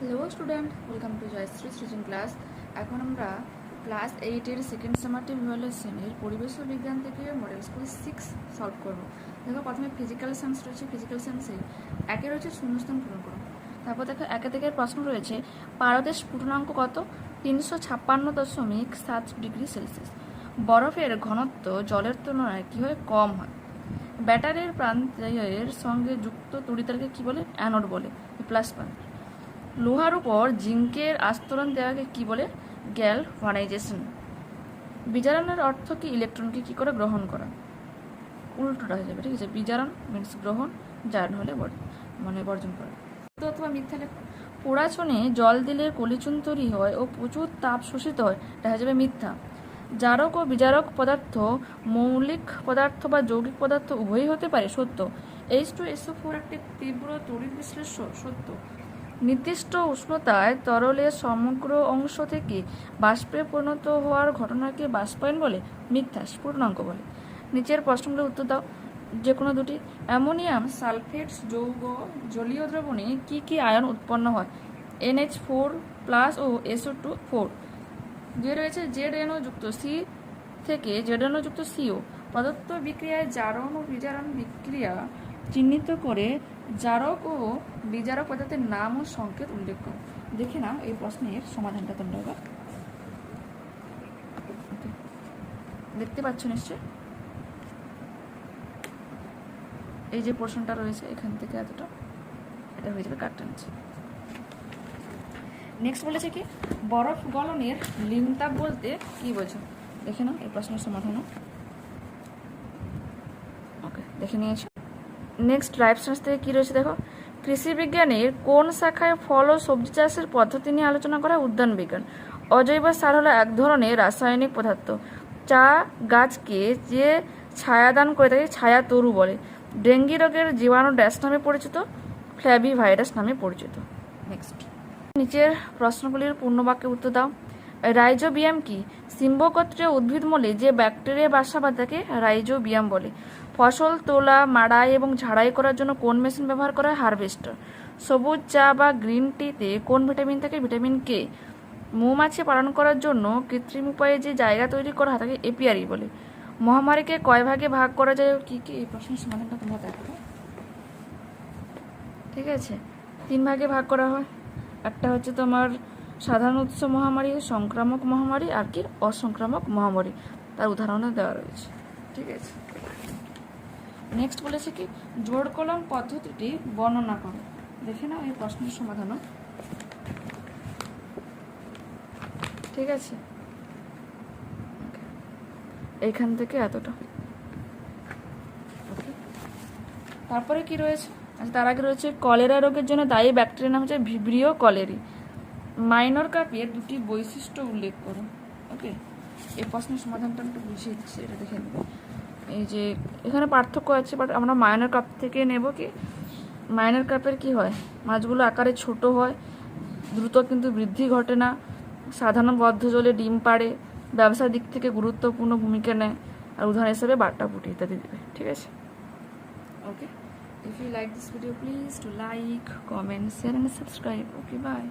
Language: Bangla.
Hello student welcome to Jayashree Srijan class এখন আমরা ক্লাস এইটের সেকেন্ড সামারটিভ ইভ্যালুয়েশনের পরিবেশ বিজ্ঞান থেকে মডেল স্কুল সিক্স সলভ করব। দেখো, প্রথমে ফিজিক্যাল সায়েন্স রয়েছে ফিজিক্যাল সায়েন্সে একে রয়েছে, শূন্যস্থান পূরণ করো। তারপর দেখো, একে থেকে প্রশ্ন রয়েছে ভারতের স্ফুটনাঙ্ক কত? তিনশো ছাপ্পান্ন দশমিক সাত ডিগ্রি সেলসিয়াস। বরফের ঘনত্ব জলের তুলনায় কীভাবে কম হয়? ব্যাটারির প্রান্তের সঙ্গে যুক্ত তড়িতারকে কী বলে? অ্যানোড বলে প্লাস প্রান্ত লোহার উপর জিঙ্কের আস্তরণ দেওয়াকে কি বলে? গ্যালভানাইজেশন বিজারণের অর্থ কি? ইলেকট্রনকে কি করে গ্রহণ করা? উল্টোটা হয়ে যাবে, ঠিক আছে? বিজারণ মিন্স গ্রহণ, জারণ হলে মানে বর্জন করা। অথবা মিথ্যা লেখো। পোড়াচনে জল দিলে কলিচুন তৈরি হয় ও প্রচুর তাপ শোষিত হয় এটা হয়ে যাবে মিথ্যা। জারক ও বিজারক পদার্থ মৌলিক পদার্থ বা যৌগিক পদার্থ উভয়ই হতে পারে সত্য। এইচ টু এসও ফোর একটি তীব্র তড়িৎ বিশ্লেষ্য, সত্য। নির্দিষ্ট উষ্ণতায় তরলের সমগ্র অংশ থেকে বাষ্পে পরিণত হওয়ার ঘটনাকে বাষ্পায়ন বলে মিথ্যা স্ফুটনাঙ্ক বলে। নিচের প্রশ্নগুলোর উত্তর দাও। যে কোনো দুটি। অ্যামোনিয়াম সালফেট যৌগ জলীয় দ্রবণে কি কি আয়ন উৎপন্ন হয়? এনএইচ ফোর প্লাস ও এসও টু ফোর। যে রয়েছে জেড এনও যুক্ত সি থেকে জেড এনও যুক্ত সিও। প্রদত্ত বিক্রিয়ায় জারণ ও বিজারণ বিক্রিয়া চিহ্নিত করে জারক ও বিজারক পদার্থের নাম ও সংকেত উল্লেখ করো। দেখে নাও এই প্রশ্নের সমাধানটা তোমরা এবার। দেখতে পাচ্ছ নিশ্চয় এই যে পোর্শনটা রয়েছে এখান থেকে এতটা, এটা হয়ে যাবে কাটটা নিচে। নেক্সট বলেছে কি? বরফ গলনের লিনতাপ বলতে কি বোঝো? দেখে নাও এই প্রশ্নের সমাধানও। ওকে দেখে নিয়েছো। নেক্সট লাইফ সায়েন্স থেকে কী রয়েছে দেখো? কৃষি বিজ্ঞানের কোন শাখায় ফল ও সবজি চাষের পদ্ধতি নিয়ে আলোচনা করা উদ্যান বিজ্ঞান? অজৈব সার হলো এক ধরনের রাসায়নিক পদার্থ। চা গাছকে যে ছায়াদান করে থাকে ছায়া তরু বলে। ডেঙ্গি রোগের জীবাণু ড্যাশ নামে পরিচিত ফ্ল্যাবি ভাইরাস নামে পরিচিত। নেক্সট নিচের প্রশ্নগুলির পূর্ণবাক্যে উত্তর দাও। রাইজোবিয়াম কি? সিম্বগোত্রীয় উদ্ভিদমূলে যে ব্যাকটেরিয়া বাসা বা তাকে রাইজোবিয়াম বলে। ফসল, তোলা, মাড়াই এবং ঝাড়াই করার জন্য কোন মেশিন ব্যবহার করা হয়? হারভেস্টার। সবুজ চা বা গ্রিন টিতে কোন ভিটামিন থাকে? ভিটামিন কে মৌমাছি পালন করার জন্য কৃত্রিম উপায়ে যে জায়গা তৈরি করা হয় তাকে এপিয়ারি বলে। মহামারীকে কয় ভাগে ভাগ করা যায় কি কি? এই প্রশ্নের সমাধানটা তোমরা দেখো। ঠিক আছে? তিন ভাগে ভাগ করা হয়। একটা হচ্ছে তোমার সাধারণ উৎস মহামারী, সংক্রামক মহামারী, আর কি অসংক্রামক মহামারী। তার উদাহরণও দেওয়া রয়েছে। ঠিক আছে। নেক্সট বলেছে কি? জোড় কলম পদ্ধতিটি বর্ণনা করো। দেখে নাও এই প্রশ্নের সমাধানও। ঠিক আছে. এইখান থেকে এতটা। তারপরে কি রয়েছে? আচ্ছা তার আগে রয়েছে কলেরা রোগের জন্য দায়ী ব্যাকটেরিয়া নাম হচ্ছে ভিব্রিও কলেরি। মাইনর কাপের দুটি বৈশিষ্ট্য উল্লেখ করো। ওকে এই প্রশ্নের সমাধানটা একটু বুঝিয়ে দিচ্ছি, এটা দেখে নেবে। এই যে, এখানে পার্থক্য আছে বাট আমরা মাইনর কাপ থেকে নেব কি? মাইনর কাপের কি হয়? মাছগুলো আকারে ছোট হয়, দ্রুত কিন্তু বৃদ্ধি ঘটে না, সাধারণ বদ্ধ জলে ডিম পাড়ে, ব্যবসার দিক থেকে গুরুত্বপূর্ণ ভূমিকা নেয়, আর উদাহরণ হিসেবে বাট্টা পুটি ইত্যাদি দেবে, ঠিক আছে? Okay if you like this video please to like comment share and subscribe okay bye